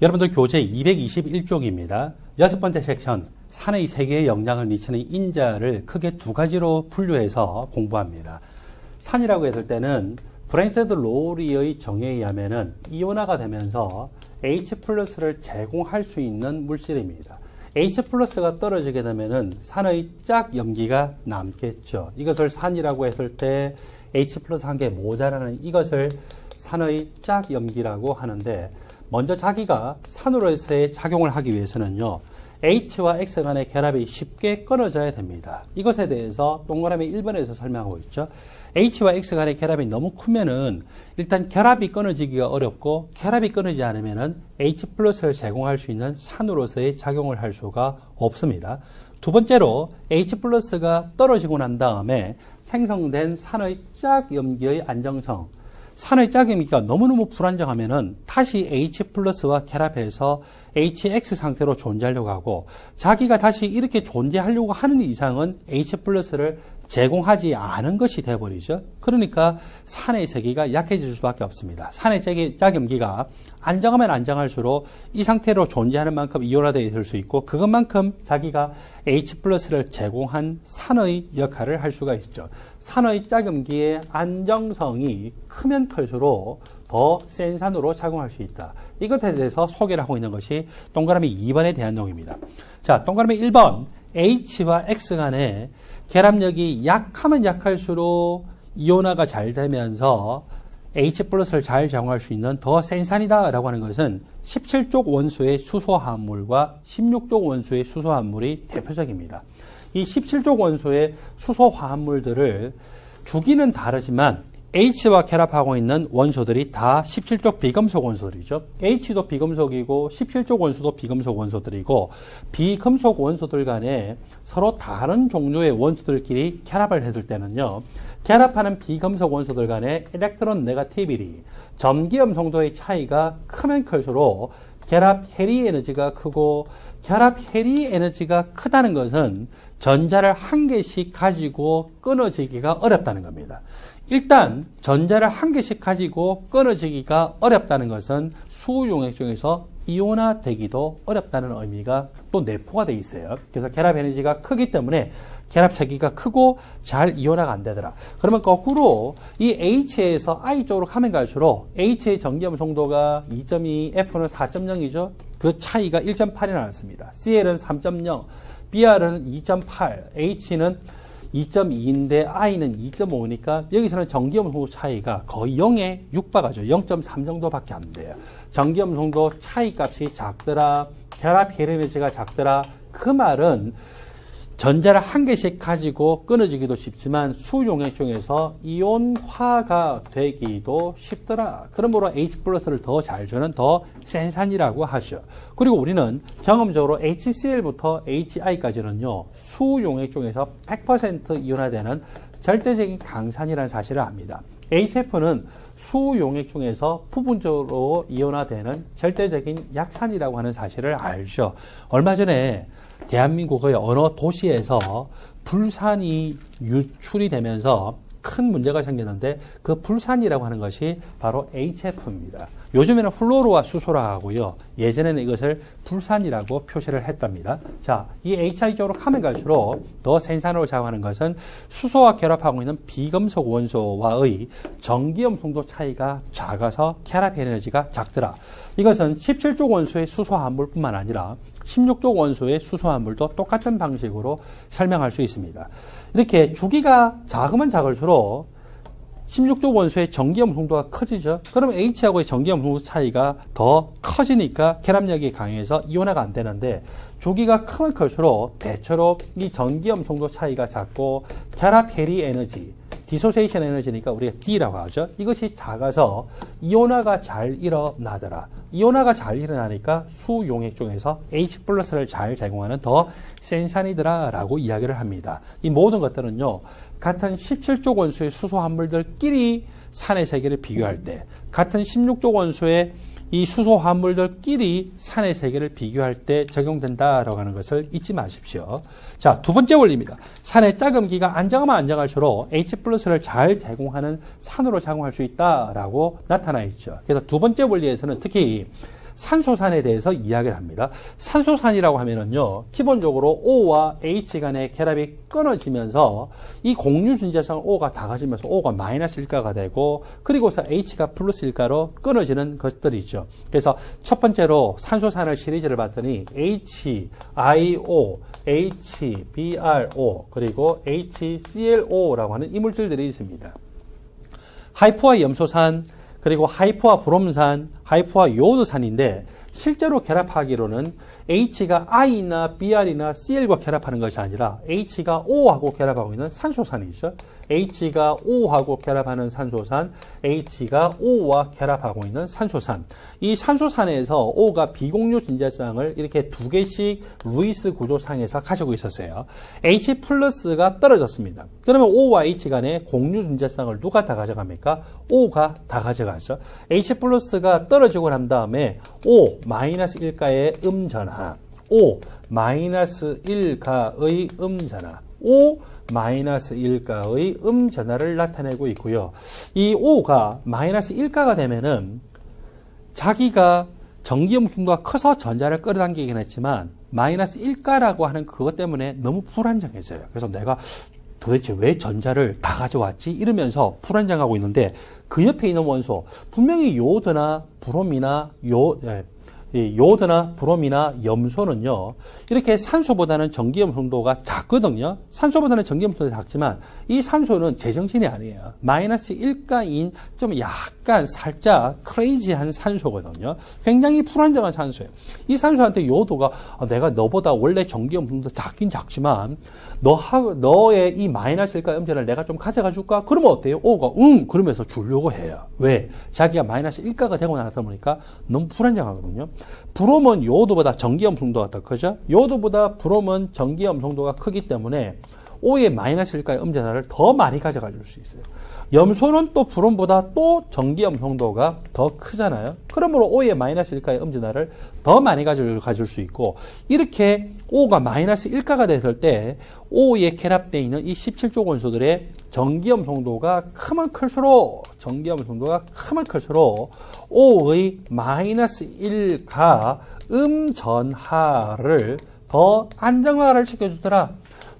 여러분들 교재 221쪽입니다. 여섯 번째 섹션, 산의 세계에 영향을 미치는 인자를 크게 두 가지로 분류해서 공부합니다. 산이라고 했을 때는 브랜세드 로리의 정의에 의하면은 이온화가 되면서 H 플러스를 제공할 수 있는 물질입니다. H 플러스가 떨어지게 되면은 산의 짝 염기가 남겠죠. 이것을 산이라고 했을 때 H 플러스 한 개 모자라는 이것을 산의 짝 염기라고 하는데 먼저 자기가 산으로서의 작용을 하기 위해서는요. H와 X 간의 결합이 쉽게 끊어져야 됩니다. 이것에 대해서 동그라미 1번에서 설명하고 있죠. H와 X 간의 결합이 너무 크면은 일단 결합이 끊어지기가 어렵고 결합이 끊어지지 않으면은 H 플러스를 제공할 수 있는 산으로서의 작용을 할 수가 없습니다. 두 번째로 H 플러스가 떨어지고 난 다음에 생성된 산의 짝 염기의 안정성 산의 짝염기가 너무너무 불안정하면은 다시 H 플러스와 결합해서 HX 상태로 존재하려고 하고 자기가 다시 이렇게 존재하려고 하는 이상은 H 플러스를 제공하지 않은 것이 되어버리죠. 그러니까 산의 세기가 약해질 수밖에 없습니다. 산의 짝염기가 안정하면 안정할수록 이 상태로 존재하는 만큼 이온화되어 있을 수 있고 그것만큼 자기가 H 플러스를 제공한 산의 역할을 할 수가 있죠. 산의 짝염기의 안정성이 크면 클수록 더 센 산으로 작용할 수 있다. 이것에 대해서 소개를 하고 있는 것이 동그라미 2번에 대한 내용입니다. 자, 동그라미 1번 H와 X 간의 결합력이 약하면 약할수록 이온화가 잘 되면서 H 플러스를 잘 제공할 수 있는 더 센 산이다라고 하는 것은 17쪽 원소의 수소 화합물과 16쪽 원소의 수소 화합물이 대표적입니다. 이 17쪽 원소의 수소 화합물들을 주기는 다르지만 H와 결합하고 있는 원소들이 다 17쪽 비금속 원소들이죠. H도 비금속이고 17쪽 원소도 비금속 원소들이고 비금속 원소들 간에 서로 다른 종류의 원소들끼리 결합을 했을 때는요. 결합하는 비금속 원소들 간의 일렉트론 네가티비리, 전기염 성도의 차이가 크면 클수록 결합 해리 에너지가 크고 결합 해리 에너지가 크다는 것은 전자를 한 개씩 가지고 끊어지기가 어렵다는 겁니다. 일단 전자를 한 개씩 가지고 끊어지기가 어렵다는 것은 수용액 중에서 이온화되기도 어렵다는 의미가 또 내포가 돼 있어요. 그래서 결합 에너지가 크기 때문에 결합 세기가 크고 잘 이온화가 안 되더라. 그러면 거꾸로 이 H에서 I 쪽으로 가면 갈수록 H의 전기염 송도가 2.2, F는 4.0이죠. 그 차이가 1.8이 나왔습니다. CL은 3.0, BR은 2.8, H는 2.2인데 I는 2.5니까 여기서는 전기염 송도 차이가 거의 0에 육박하죠. 0.3 정도밖에 안 돼요. 전기염 송도 차이 값이 작더라. 결합 헤르메즈가 작더라. 그 말은 전자를 한 개씩 가지고 끊어지기도 쉽지만 수용액 중에서 이온화가 되기도 쉽더라. 그러므로 H 플러스를 더 잘 주는 더 센산이라고 하죠. 그리고 우리는 경험적으로 HCl부터 HI까지는요, 수용액 중에서 100% 이온화되는 절대적인 강산이라는 사실을 압니다. HF는 수용액 중에서 부분적으로 이온화되는 절대적인 약산이라고 하는 사실을 알죠. 얼마 전에 대한민국의 어느 도시에서 불산이 유출이 되면서 큰 문제가 생겼는데 그 불산이라고 하는 것이 바로 HF입니다. 요즘에는 플로로와 수소라 하고요. 예전에는 이것을 불산이라고 표시를 했답니다. 자, 이 HI 쪽으로 가면 갈수록 더 생산으로 작용하는 것은 수소와 결합하고 있는 비금속 원소와의 전기염 송도 차이가 작아서 결합 에너지가 작더라. 이것은 17쪽 원소의 수소 함물뿐만 아니라 16쪽 원소의 수소함물도 똑같은 방식으로 설명할 수 있습니다. 이렇게 주기가 작으면 작을수록 16쪽 원소의 전기염 송도가 커지죠. 그럼 H하고의 전기염 송도 차이가 더 커지니까 결합력이 강해서 이온화가 안 되는데 주기가 크면 클수록 대체로 이 전기염 송도 차이가 작고 결합 해리 에너지 디소세이션 에너지니까 우리가 D라고 하죠. 이것이 작아서 이온화가 잘 일어나더라. 이온화가 잘 일어나니까 수용액 중에서 H 플러스를 잘 제공하는 더 센산이더라라고 이야기를 합니다. 이 모든 것들은요. 같은 17쪽 원소의 수소 함물들끼리 산의 세계를 비교할 때 같은 16쪽 원소의 이 수소 화물들끼리 산의 세계를 비교할 때 적용된다라고 하는 것을 잊지 마십시오. 자, 두 번째 원리입니다. 산의 작음기가 안정하면 안정할수록 H 플러스를 잘 제공하는 산으로 작용할 수 있다라고 나타나 있죠. 그래서 두 번째 원리에서는 특히 산소산에 대해서 이야기를 합니다. 산소산이라고 하면은요, 기본적으로 O와 H 간의 결합이 끊어지면서 이 공유 준재성 O가 닿아지면서 O가 마이너스 일가가 되고 그리고서 H가 플러스 일가로 끊어지는 것들이 있죠. 그래서 첫 번째로 산소산을 시리즈를 봤더니 HIO, HBRO 그리고 HClO라고 하는 이물질들이 있습니다. 하이포와 염소산, 그리고 하이포와 브롬산, 하이포와 요오드산인데 실제로 결합하기로는 H가 I나 BR이나 Cl과 결합하는 것이 아니라 H가 O하고 결합하고 있는 산소산이죠. H가 O하고 결합하는 산소산, H가 O와 결합하고 있는 산소산. 이 산소산에서 O가 비공유 진재성을 이렇게 두 개씩 루이스 구조상에서 가지고 있었어요. H 플러스가 떨어졌습니다. 그러면 O와 H 간의 공유 진재성을 누가 다 가져갑니까? O가 다 가져가죠. H 플러스가 떨어지고 난 다음에 O 마이너스 1가의 음전 하, O 마이너스 1가의 음전하, O 마이너스 1가의 음전하를 나타내고 있고요. 이 O가 마이너스 1가가 되면은 자기가 전기음 풍도가 커서 전자를 끌어당기긴 했지만 마이너스 1가라고 하는 그것 때문에 너무 불안정해져요. 그래서 내가 도대체 왜 전자를 다 가져왔지? 이러면서 불안정하고 있는데 그 옆에 있는 원소 분명히 요오드나 브롬이나 요 예, 이 요오드나 브롬이나 염소는요 이렇게 산소보다는 전기염 성도가 작거든요. 산소보다는 전기염 성도가 작지만 이 산소는 제정신이 아니에요. 마이너스 1가인 좀 약간 살짝 크레이지한 산소거든요. 굉장히 불안정한 산소예요. 이 산소한테 요오드가 아, 내가 너보다 원래 전기염 성도 작긴 작지만 너하, 너의 이 마이너스 1가 음전을 내가 좀 가져가 줄까? 그러면 어때요? 오가 응! 그러면서 주려고 해요. 왜? 자기가 마이너스 1가가 되고 나서 보니까 너무 불안정하거든요 브롬은 요오드보다 전기염 성도가 더 크죠? 요오드보다 브롬은 전기염 성도가 크기 때문에 O의 마이너스 1가의 음전하를 더 많이 가져가 줄 수 있어요. 염소는 또 브롬보다 또 전기염 성도가 더 크잖아요. 그러므로 O의 마이너스 1가의 음전하를 더 많이 가져갈 수 있고 이렇게 O가 마이너스 1가가 됐을 때 O에 결합되어 있는 이 17조 원소들의 전기염 성도가 크면 클수록 전기염 성도가 크면 클수록 O의 마이너스 1가 음전하를 더 안정화를 시켜주더라.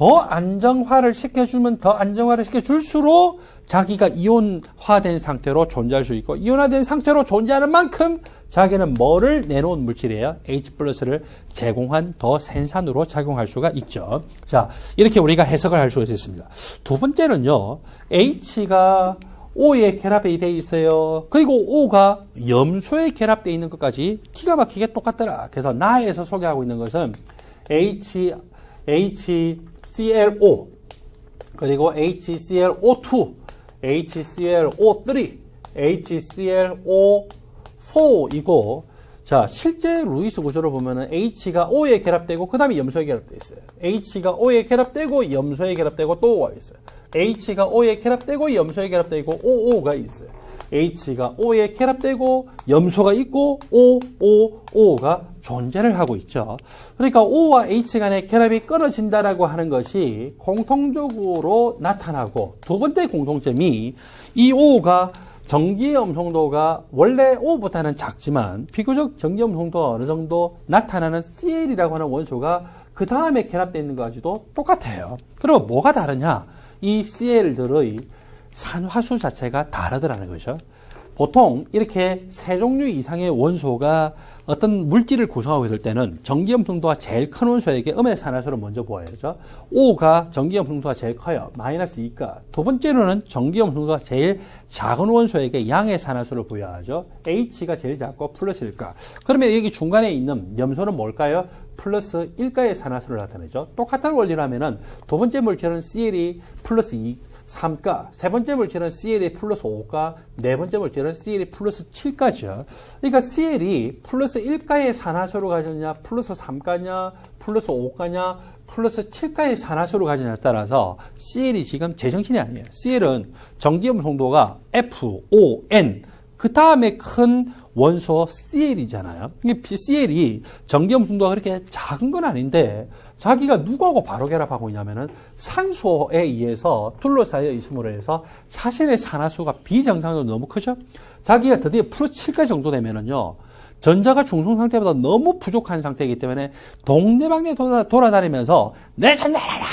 더 안정화를 시켜주면 더 안정화를 시켜줄수록 자기가 이온화된 상태로 존재할 수 있고 이온화된 상태로 존재하는 만큼 자기는 뭐를 내놓은 물질이에요? H 플러스를 제공한 더 센산으로 작용할 수가 있죠. 자, 이렇게 우리가 해석을 할 수가 있습니다. 두 번째는요, H가 O에 결합이 되어 있어요. 그리고 O가 염소에 결합되어 있는 것까지 기가 막히게 똑같더라. 그래서 나에서 소개하고 있는 것은 H, HClO, 그리고 HClO2, HClO3, HClO4이고, 자, 실제 루이스 구조를 보면은 H가 O에 결합되고, 그 다음에 염소에 결합되어 있어요. H가 O에 결합되고, 염소에 결합되고, 또 O가 있어요. H가 O에 결합되고, 염소에 결합되고, OO가 있어요. H가 O에 결합되고, 염소가 있고, O, O, O가 존재를 하고 있죠. 그러니까 O와 H 간의 결합이 끊어진다라고 하는 것이 공통적으로 나타나고, 두 번째 공통점이 이 O가 전기염 성도가 원래 O보다는 작지만 비교적 전기염 성도가 어느 정도 나타나는 CL이라고 하는 원소가 그 다음에 결합되어 있는 것까지도 똑같아요. 그럼 뭐가 다르냐? 이 CL들의 산화수 자체가 다르더라는 거죠. 보통 이렇게 세 종류 이상의 원소가 어떤 물질을 구성하고 있을 때는 전기염 성도가 제일 큰 원소에게 음의 산화수를 먼저 보아야죠. O가 전기염 성도가 제일 커요. 마이너스 2가. 두 번째로는 전기염 성도가 제일 작은 원소에게 양의 산화수를 부여하죠. H가 제일 작고 플러스 1가. 그러면 여기 중간에 있는 염소는 뭘까요? 플러스 1가의 산화수를 나타내죠. 똑같은 원리라면은 두 번째 물질은 CL이 플러스 2, 3가, 세 번째 물질은 CL이 플러스 5가, 네 번째 물질은 CL이 플러스 7가죠. 그러니까 CL이 플러스 1가의 산화수를 가졌냐, 플러스 3가냐, 플러스 5가냐, 플러스 7가의 산화수를 가지냐에 따라서 CL이 지금 제정신이 아니에요. CL은 전기염 송도가 F, O, N, 그 다음에 큰 원소 CL이잖아요. 이게 CL이 전기염 순도가 그렇게 작은 건 아닌데 자기가 누구하고 바로 결합하고 있냐면은 산소에 의해서 둘러싸여 있음으로 해서 자신의 산화수가 비정상적으로 너무 크죠. 자기가 드디어 플러스 7까지 정도 되면은요. 전자가 중성 상태보다 너무 부족한 상태이기 때문에 동네방네 돌아, 돌아다니면서 내 전자라라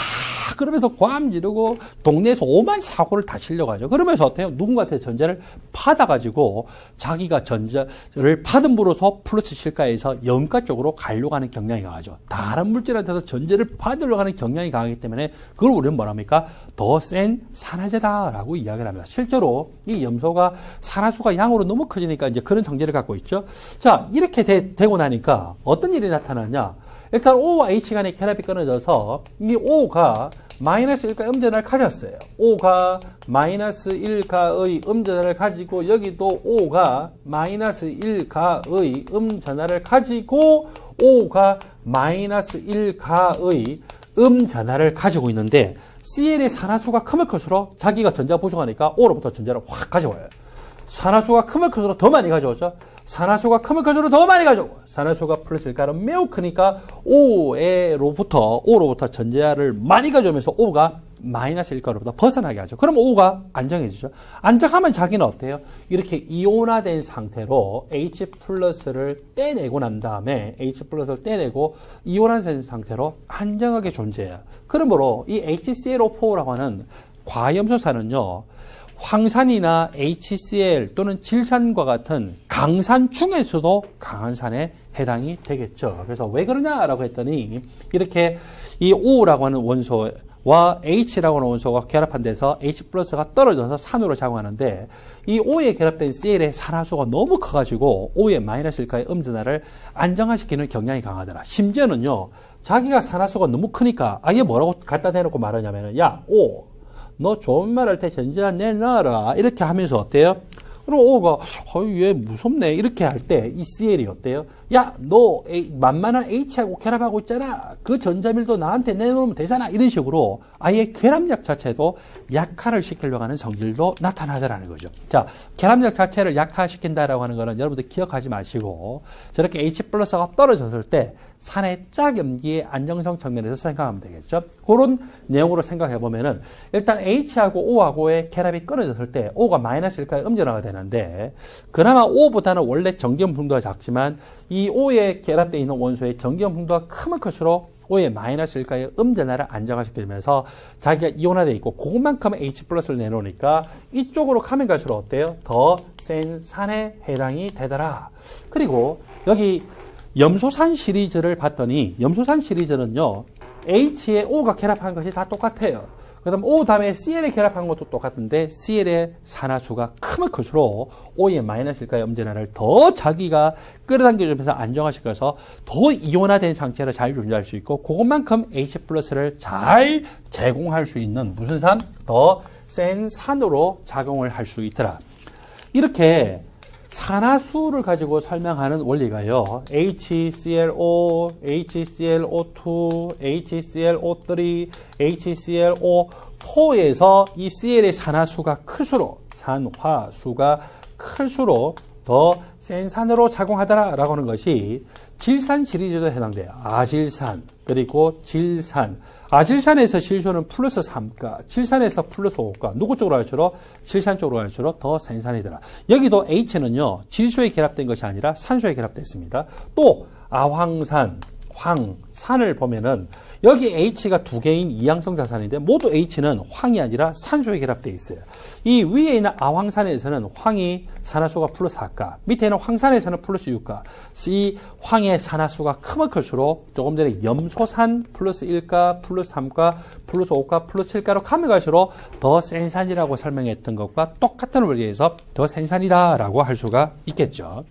그러면서 괌 지르고 동네에서 오만 사고를 다 실려가죠. 그러면서 어때요? 누군가한테 전자를 받아가지고 자기가 전자를 받은 부로서 플러스 실가에서 영가 쪽으로 가려고 하는 경향이 강하죠. 다른 물질한테서 전자를 받으려고 하는 경향이 강하기 때문에 그걸 우리는 뭐랍니까? 더 센 산화제다라고 이야기를 합니다. 실제로 이 염소가 산화수가 양으로 너무 커지니까 이제 그런 성질을 갖고 있죠. 자, 이렇게 되, 되고 나니까 어떤 일이 나타나냐? 일단 O와 H 간의 결합이 끊어져서 이 O가 마이너스 1가의 음전화를 가졌어요. O가 마이너스 1가의 음전화를 가지고 여기도 O가 마이너스 1가의 음전화를 가지고 O가 마이너스 1가의 음전화를 가지고 있는데 CL의 산화수가 크면 클수록 자기가 전자 부족하니까 O로부터 전자를 확 가져와요. 산화수가 크면 클수록 더 많이 가져오죠. 산화수가 크면 클수록 더 많이 가져오고 산화수가 플러스일까는 매우 크니까 O로부터 O로부터 전자를 많이 가져오면서 O가 마이너스 일가로부터 벗어나게 하죠. 그럼 O가 안정해지죠. 안정하면 자기는 어때요? 이렇게 이온화된 상태로 H 플러스를 떼내고 난 다음에 H 플러스를 떼내고 이온화된 상태로 안정하게 존재해요. 그러므로 이 HClO4라고 하는 과염소산은요. 황산이나 HCl 또는 질산과 같은 강산 중에서도 강한 산에 해당이 되겠죠. 그래서 왜 그러냐라고 했더니 이렇게 이 O라고 하는 원소와 H라고 하는 원소가 결합한 데서 H 플러스가 떨어져서 산으로 작용하는데 이 O에 결합된 Cl의 산화수가 너무 커가지고 O의 마이너스 일가의 음전화를 안정화시키는 경향이 강하더라. 심지어는요, 자기가 산화수가 너무 크니까 아예 뭐라고 갖다 대놓고 말하냐면은 야, O 너 좋은 말 할 때 전자 내놔라. 이렇게 하면서 어때요? 그럼 오가 어이 얘 무섭네 이렇게 할때이 CL이 어때요? 야너 만만한 H하고 결합하고 있잖아 그 전자밀도 나한테 내놓으면 되잖아 이런 식으로 아예 결합력 자체도 약화를 시키려고 하는 성질도 나타나더라는 거죠 자 결합력 자체를 약화시킨다라고 하는 거는 여러분들 기억하지 마시고 저렇게 H 플러스가 떨어졌을 때 산의 짝염기의 안정성 측면에서 생각하면 되겠죠. 그런 내용으로 생각해 보면은 일단 H하고 O하고의 결합이 끊어졌을 때 O가 마이너스 1까지 음전화가 되는데 그나마 O보다는 원래 전기연 분도가 작지만 이 O에 결합되어 있는 원소의 전기연 분도가 크면 클수록 O의 마이너스 1가의 음전화를 안정화시키면서 자기가 이온화되어 있고 그것만큼 H 플러스를 내놓으니까 이쪽으로 가면 갈수록 어때요? 더 센 산에 해당이 되더라. 그리고 여기 염소산 시리즈를 봤더니 염소산 시리즈는요. H에 O가 결합한 것이 다 똑같아요. 그 다음 O 다음에 CL에 결합한 것도 똑같은데 CL의 산화수가 크면 클수록 O의 마이너스 일가의 음전화를 더 자기가 끌어당겨주면서 안정화시켜서 더 이온화된 상태를 잘 유지할 수 있고 그것만큼 H 플러스를 잘 제공할 수 있는 무슨 산? 더 센 산으로 작용을 할 수 있더라. 이렇게 산화수를 가지고 설명하는 원리가요. HClO, HClO2, HClO3, HClO4에서 이 CL의 산화수가 클수록 산화수가 클수록 더 센 산으로 작용하더라라고 하는 것이 질산 시리즈도 해당돼요. 아질산 그리고 질산 아질산에서 질소는 플러스 3가, 질산에서 플러스 5가, 누구 쪽으로 갈수록? 질산 쪽으로 갈수록 더 생산이더라. 여기도 H는요, 질소에 결합된 것이 아니라 산소에 결합됐습니다. 또, 아황산, 황, 산을 보면은 여기 H가 두 개인 이항성 자산인데 모두 H는 황이 아니라 산소에 결합되어 있어요. 이 위에 있는 아황산에서는 황이 산화수가 플러스 4가, 밑에 있는 황산에서는 플러스 6가. 이 황의 산화수가 크면 클수록 조금 전에 염소산 플러스 1가, 플러스 3가, 플러스 5가, 플러스 7가로 가면 갈수록 더 센산이라고 설명했던 것과 똑같은 원리에서 더 센산이다라고 할 수가 있겠죠.